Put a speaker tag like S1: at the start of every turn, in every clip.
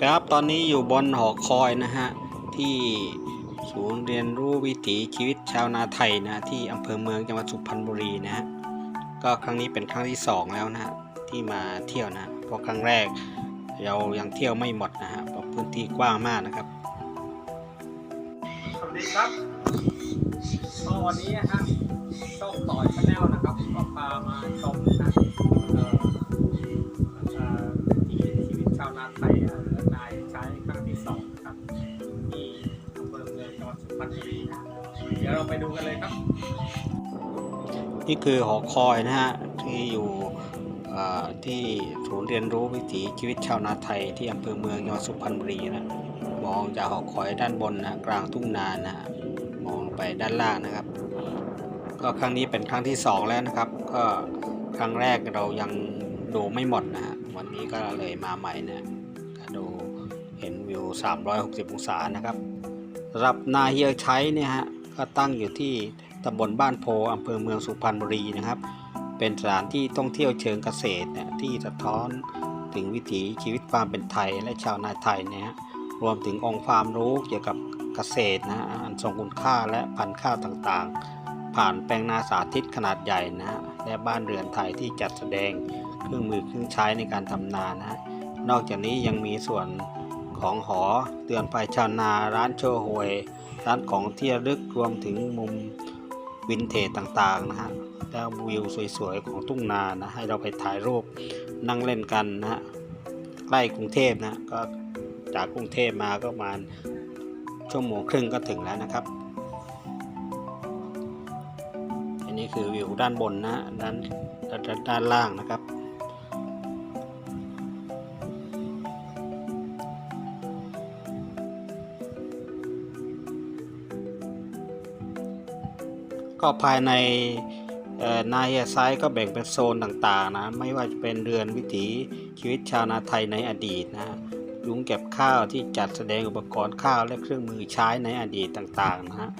S1: ครับตอนนี้อยู่บนหอคอยนะฮะ ที่ศูนย์เรียนรู้วิถีชีวิตชาวนาไทยนะ ที่อำเภอเมืองจังหวัดสุพรรณบุรีนะฮะ ก็ครั้งนี้เป็นครั้งที่สองแล้วนะฮะ ที่มาเที่ยวนะเพราะครั้งแรกเรายังเที่ยวไม่หมดนะฮะเพราะพื้นที่กว้างมากนะครับ
S2: สวัสดีครับวันนี้นะฮะช่องต่อยชาแนลนะครับก็พามา นี่คือห
S1: อคอยนะฮะที่อยู่ที่ศูนย์เรียนรู้วิถีชีวิตชาวนาไทยที่อำเภอเมืองจังหวัดสุพรรณบุรีนะมองจากหอคอยด้านบนนะกลางทุ่งนานะมองไปด้านล่างนะครับ ก็ครั้งนี้เป็นครั้งที่สองแล้วนะครับ ก็ครั้งแรกเรายังดูไม่หมดนะฮะวันนี้ก็เลยมาใหม่นะดูเห็นวิว 360 องศานะครับสำหรับนาเฮียใช้เนี่ยฮะก็ตั้งอยู่ที่ ตำบลบ้านโพอำเภอเมืองสุพรรณบุรีนะครับ เป็นสถานที่ท่องเที่ยวเชิงเกษตรเนี่ยที่สะท้อนถึงวิถีชีวิตความเป็นไทยและชาวนาไทยนี่ยฮะรวมถึงองค์ความรู้เกี่ยวกับเกษตรนะฮะอันทรงคุณค่าและพันธุ์ข้าวต่างๆ ผ่านแปลงนาสาธิตขนาดใหญ่นะฮะและบ้านเรือนไทยที่จัดแสดงเครื่องมือเครื่องใช้ในการทำนานะฮะนอกจากนี้ยังมีส่วนของหอเตือนภัยชาวนาร้านโชว์หวย ร้านของที่ระลึกรวมถึงมุม วินเทจต่างๆนะฮะแล้ววิวสวยๆของทุ่งนานะให้เราไปถ่ายรูปนั่งเล่นกันนะฮะใกล้กรุงเทพนะก็จากกรุงเทพมาก็ประมาณชั่วโมงครึ่งก็ถึงแล้วนะครับ อันนี้คือวิวด้านบนนะด้านด้านด้านล่างนะครับ ก็ภายในเอ่อนายไซก็แบ่งเป็นโซนต่างๆนะไม่ว่าจะเป็นเรือนวิถีชีวิตชาวนาไทยในอดีตนะยุ้งเก็บข้าวที่จัดแสดงอุปกรณ์ข้าวและเครื่องมือใช้ในอดีตต่างๆนะฮะ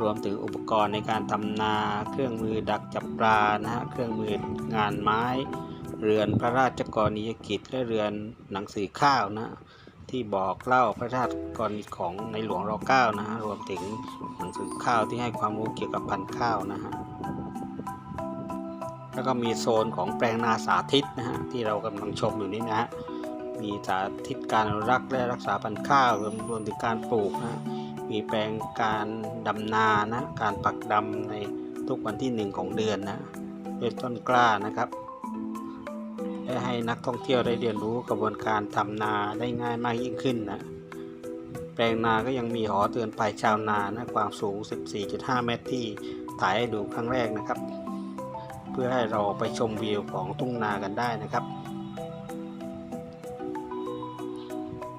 S1: รวมถึงอุปกรณ์ในการทำนาเครื่องมือดักจับปลานะฮะเครื่องมืองานไม้ เรือนพระราชกรณียกิจและเรือนหนังสือข้าวนะ ที่บอกเล่าพระราชกรณีของในหลวงรเก้านะฮะรวมถึงหนังสือข้าวที่ให้ความรู้เกี่ยวกับพันธุ์ข้าวนะฮะแล้วก็มีโซนของแปลงนาสาธิตนะฮะที่เรากำลังชมอยู่นี่นะฮะมีสาธิตการรักและรักษาพันธุ์ข้าวรวมรวมถึงการปลูกนะมีแปลงการดำนานะการปักดำในทุกวันที่หนึ่งของเดือนนะด้วยต้นกล้านะครับ และให้นักท่องเที่ยวได้เรียนรู้กระบวนการทำนาได้ง่ายมากยิ่งขึ้นนะ แปลงนาก็ยังมีหอเตือนภัยชาวนานะความสูง 14.5 เมตรที่ถ่ายให้ดูครั้งแรกนะครับ เพื่อให้เราไปชมวิวของทุ่งนากันได้นะครับ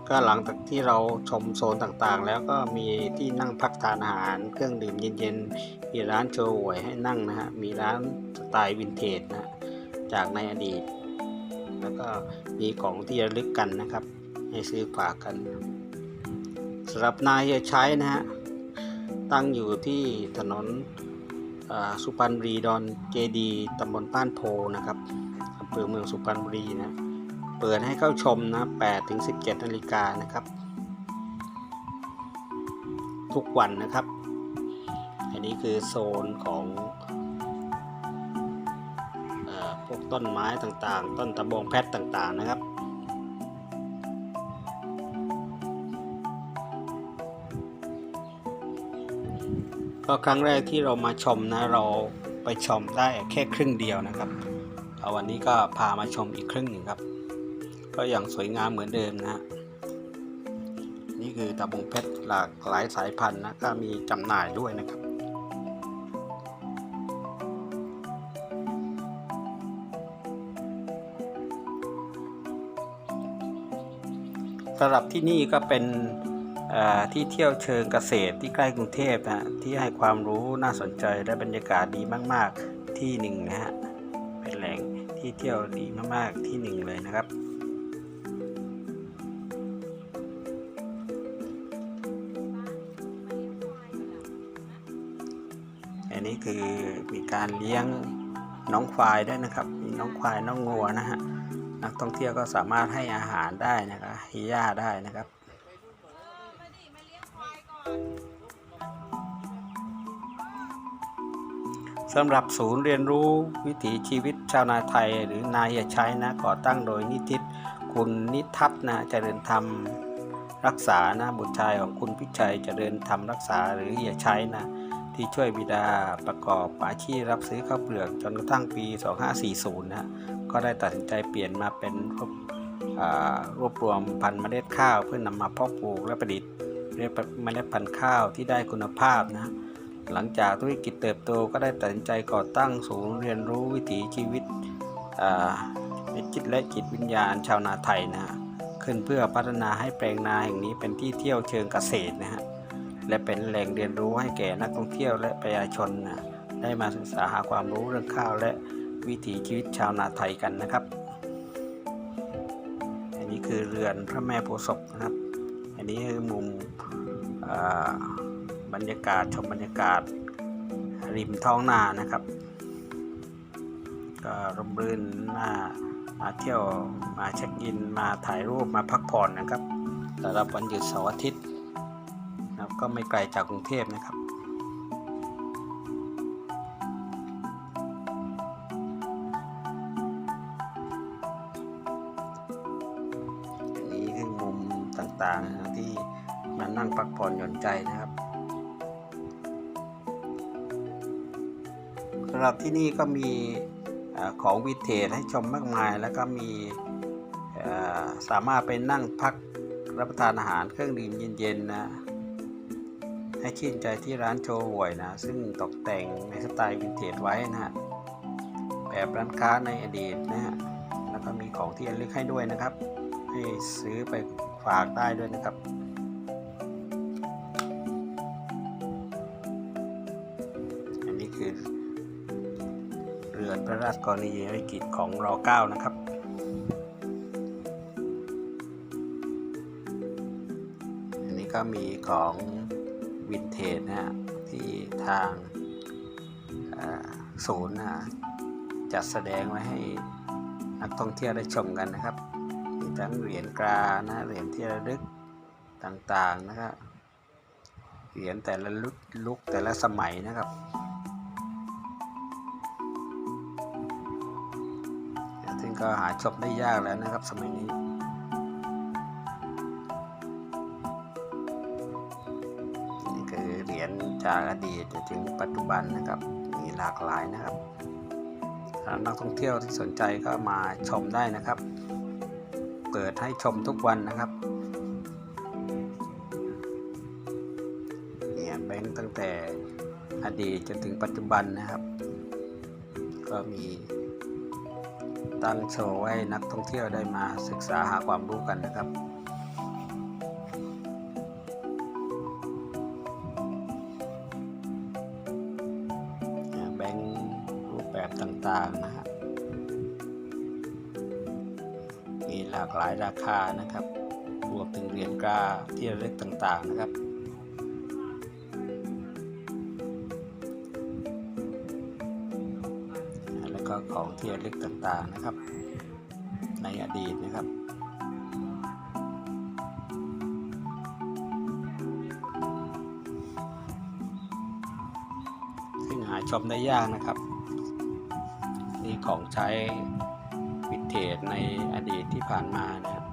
S1: ก็หลังจากที่เราชมโซนต่างๆ แล้วก็มีที่นั่งพักทานอาหาร เครื่องดื่มเย็นๆ มีร้านโชว์หวยให้นั่งนะฮะ มีร้านสไตล์วินเทจนะจากในอดีต แล้วก็มีของที่ระลึกกันนะครับ ให้ซื้อฝากกันสำหรับนายใช้นะฮะตั้งอยู่ที่ถนนสุพรรณบุรีดอนเจดีตำบลป้านโพนะครับอำเภอเมืองสุพรรณบุรีนะเปิดให้เข้าชมนะ8ถึง17 นาฬิกานะครับ ทุกวันนะครับ อันนี้คือโซนของ วกต้นไม้ต่างๆ ต้นตะบองแพทต่างๆนะครับ ก็ครั้งแรกที่เรามาชมนะเราไปชมได้แค่ครึ่งเดียวนะครับวันนี้ก็พามาชมอีกครึ่งหนึ่งครับ ก็อย่างสวยงามเหมือนเดิมนะฮะนี่คือตะบงเพชรหลากหลายสายพันธุ์นะก็มีจำหน่ายด้วยนะครับ สำหรับที่นี่ก็เป็นที่เที่ยวเชิงเกษตรที่ใกล้กรุงเทพนะฮะที่ให้ความรู้น่าสนใจและบรรยากาศดีมาก ๆ ที่หนึ่งนะฮะเป็นแหล่งที่เที่ยวดีมาก ๆ ที่หนึ่งเลยนะครับอันนี้คือมีการเลี้ยงน้องควายด้วยนะครับมีน้องควายน้องงัวนะฮะ นักท่องเที่ยวก็สามารถให้อาหารได้นะครับให้หญ้าได้นะครับสำหรับศูนย์เรียนรู้วิถีชีวิตชาวนาไทย หรือนายใช้นะก่อตั้งโดยนิติตคุณนิทัศน์นะเจริญธรรมรักษานะบุตรชายของคุณพิชัยเจริญธรรมรักษาหรือเฮียใช้นะที่ช่วยบิดาประกอบอาชีพรับซื้อข้าวเปลือกจนกระทั่งปี 2540 นะ ก็ได้ตัดสินใจเปลี่ยนมาเป็นรวบรวบรวมพันธุ์เมล็ดข้าว เพื่อนำมาเพาะปลูกและประดิษฐ์เมล็ดพันธุ์ข้าวที่ได้คุณภาพนะหลังจากธุรกิจเติบโตก็ได้ตัดสินใจก่อตั้งศูนย์เรียนรู้วิถีชีวิตจิตและจิตวิญญาณชาวนาไทยนะฮะขึ้นเพื่อพัฒนาให้แปลงนาแห่งนี้เป็นที่เที่ยวเชิงเกษตรนะฮะและเป็นแหล่งเรียนรู้ให้แก่นักท่องเที่ยวและประชาชนนะได้มาศึกษาหาความรู้เรื่องข้าวและ วิถีชีวิตชาวนาไทยกันนะครับ อันนี้คือเรือนพระแม่โพศพนะครับ อันนี้คือมุมบรรยากาศชมบรรยากาศริมท้องนานะครับ ก็ร่มรื่นน่ามาเที่ยวมาเช็คอินมาถ่ายรูปมาพักผ่อนนะครับสำหรับวันหยุดเสาร์อาทิตย์นะครับก็ไม่ไกลจากกรุงเทพนะครับ นั่งพักผ่อนหย่อนใจนะครับสำหรับที่นี่ก็มีอของวิเทจให้ชมมากมาย แล้วก็มีสามารถไปนั่งพักรับประทานอาหารเครื่องดื่มเย็นๆนะให้ชื่นใจที่ร้านโชว์หวยนะ ซึ่งตกแต่งในสไตล์วินเทจไว้นะฮะแบบร้านค้าในอดีตนะฮะแล้วก็มีของที่ระลึกให้ด้วยนะครับ ให้ซื้อไปฝากได้ด้วยนะครับ คือเรือนพระราชกรณียกิจของรอ9นะครับ อันนี้ก็มีของวินเทจนะฮะที่ทางศูนย์นะจัดแสดงไว้ให้นักท่องเที่ยวได้ชมกันนะครับ มีทั้งเหรียญกรานะเหรียญที่ระลึกต่างๆนะครับเหรียญแต่ละลุกแต่ละสมัยนะครับ ก็หาชมได้ยากแล้วนะครับ สมัยนี้ นี่คือเหรียญจากอดีตจนถึงปัจจุบันนะครับ มีหลากหลายนะครับสำหรับนักท่องเที่ยวที่สนใจก็มาชมได้นะครับ เปิดให้ชมทุกวันนะครับเนี่ยแบงค์ตั้งแต่อดีตจนถึงปัจจุบันนะครับ ก็มี ตั้งโชว์ไว้นักท่องเที่ยวได้มาศึกษาหาความรู้กันนะครับแบงค์รูปแบบต่างๆนะฮะมีหลากหลายราคานะครับรวมถึงเหรียญกาที่ระลึกต่างๆนะครับ ก็ของที่ระลึกต่างๆนะครับ ในอดีตนะครับซึ่งหาชมได้ยากนะครับ นี่ของใช้วิเทจในอดีตที่ผ่านมานะครับ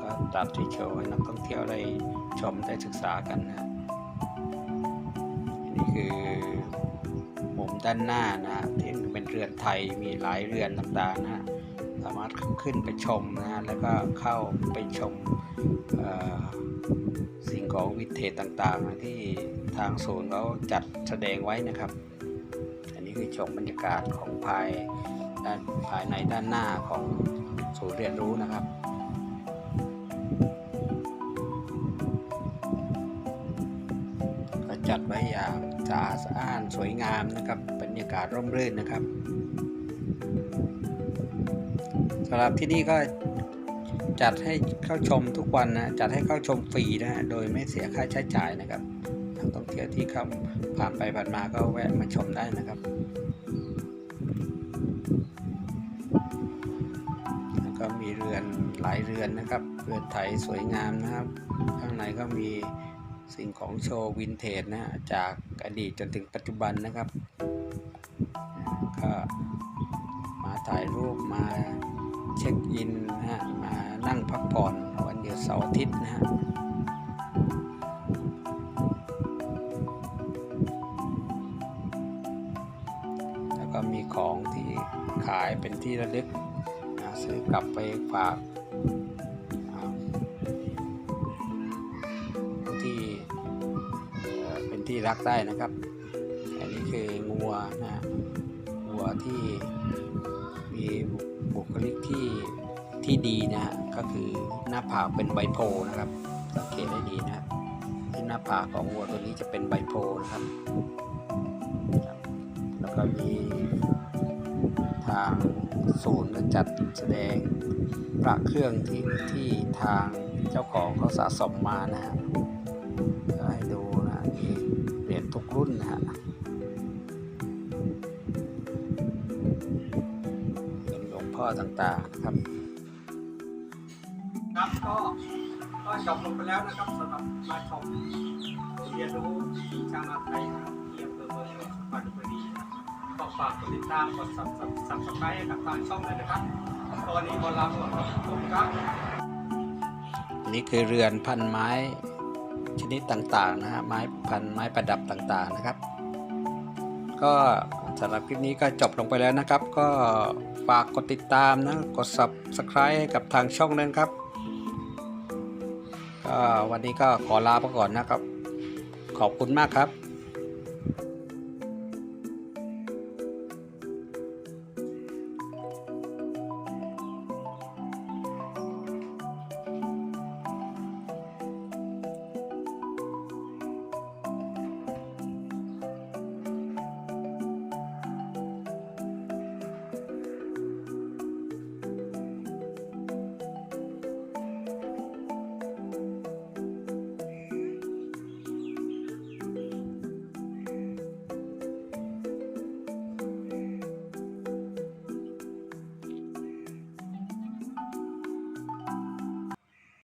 S1: ก็ตัดที่โชว์ให้นักท่องเที่ยวได้ชมได้ศึกษากันนะนี่คือมุมด้านหน้านะฮะที่ เป็นเรือนไทยมีหลายเรือนต่างๆนะฮะสามารถขึ้นไปชมนะฮะแล้วก็เข้าไปชมสิ่งของวิเทจต่างๆ ที่ทางศูนย์เขาจัดแสดงไว้นะครับ อันนี้คือชมบรรยากาศของภายด้านภายในด้านหน้าของศูนย์เรียนรู้นะครับจัดไว้อย่างสะอาดสะอ้านสวยงามนะครับ รรยากาศร่มรื่นนะครับสำหรับที่นี่ก็จัดให้เข้าชมทุกวันนะจัดให้เข้าชมฟรีนะฮะโดยไม่เสียค่าใช้จ่ายนะครับนักท่องเที่ยวที่เข้าผ่านไปผ่านมาก็แวะมาชมได้นะครับแล้วก็มีเรือนหลายเรือนนะครับเรือนไถสวยงามนะครับ ข้างในก็มี สิ่งของโชว์วินเทจนะฮะจากอดีตจนถึงปัจจุบันนะครับก็มาถ่ายรูปมาเช็คอินนะฮะมานั่งพักผ่อนวันหยุดเสาร์อาทิตย์นะฮะแล้วก็มีของที่ขายเป็นที่ระลึกนะซื้อกลับไปฝาก ที่รักได้นะครับ อันนี้คืองัวนะฮะงัวที่มีบุคลิกที่ที่ดีนะฮะก็คือหน้าผากเป็นใบโพนะครับ สังเกตได้ดีนะครับที่หน้าผากของวัวตัวนี้จะเป็นใบโพนะครับ แล้วก็มีทางศูนย์จัดแสดงพระเครื่องที่ที่ทางเจ้าของเขาสะสมมานะฮะก็ ทุกรุ่นนะฮะเป็นหลวงพ่อต่างๆนะครับ
S2: ครับก็ก็จบลงไปแล้วนะครับสำหรับมาชมเรียนรู้วิถีชาวนาไทยนะครับที่อำเภอเมืองจังหวัดสุพรรณบุรีนะครับก็ฝากกดติดตามกดซับซับสไครต์ให้กับทางช่องเลยนะครับตอนนี้บอลลาหมดครับขอบคุณครับ
S1: อันนี้คือเรือนพันไม้ ชนิดต่างๆนะฮะไม้พันไม้ประดับต่างๆนะครับ ก็สำหรับคลิปนี้ก็จบลงไปแล้วนะครับ ก็ฝากกดติดตามนะกด subscribe ให้กับทางช่องนั้นครับก็วันนี้ก็ขอลาไปก่อนนะครับ ขอบคุณมากครับ